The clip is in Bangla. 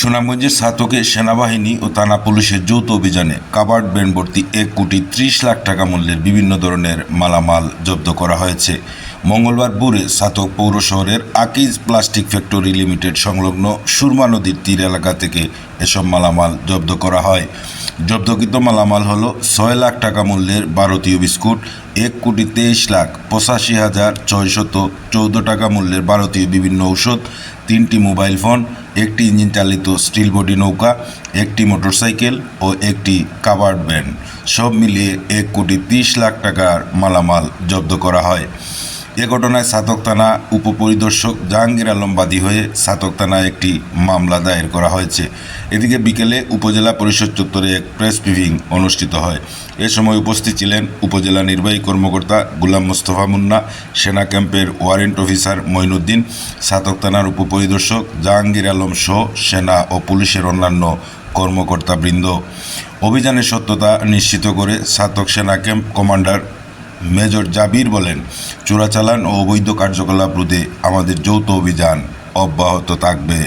সুনামগঞ্জের সাতকে সেনাবাহিনী ও থানা পুলিশের যৌথ অভিযানে কাবার্ড ব্যান্ড ভর্তি এক কোটি ত্রিশ লাখ টাকা মূল্যের বিভিন্ন ধরনের মালামাল জব্দ করা হয়েছে। মঙ্গলবার ভোরে সাতক পৌর শহরের আকিজ প্লাস্টিক ফ্যাক্টরি লিমিটেড সংলগ্ন সুরমা নদীর তীর এলাকা থেকে এসব মালামাল জব্দ করা হয়। জব্দকৃত মালামাল হল ছয় লাখ টাকা মূল্যের ভারতীয় বিস্কুট, এক কোটি তেইশ লাখ পঁচাশি হাজার ছয়শত চৌদ্দ টাকা মূল্যের ভারতীয় বিভিন্ন ঔষধ, তিনটি মোবাইল ফোন একটি ইঞ্জিন চালিত স্টিল বডি নৌকা, একটি মোটরসাইকেল ও একটি কাভার্ড ভ্যান। সব মিলিয়ে এক কোটি তিরিশ লাখ টাকার মালামাল জব্দ করা হয়। এ ঘটনায় সাতক থানা উপপরিদর্শক জাহাঙ্গীর আলম বাদী হয়ে সাতক থানায় একটি মামলা দায়ের করা হয়েছে। এদিকে বিকেলে উপজেলা পরিষদ চত্বরে এক প্রেস ব্রিফিং অনুষ্ঠিত হয়। এ সময় উপস্থিত ছিলেন উপজেলা নির্বাহী কর্মকর্তা গুলাম মোস্তফা মুন্না, সেনা ক্যাম্পের ওয়ারেন্ট অফিসার মঈনুদ্দিন, সাতক থানার উপপরিদর্শক জাহাঙ্গীর আলম সহ সেনা ও পুলিশের অন্যান্য কর্মকর্তাবৃন্দ। অভিযানের সত্যতা নিশ্চিত করে সাতক সেনা ক্যাম্প কমান্ডার মেজর জাবির বলেন চোরাচালান ও অবৈধ কার্যকলাপ রোধে আমাদের যৌথ অভিযান অব্যাহত থাকবে।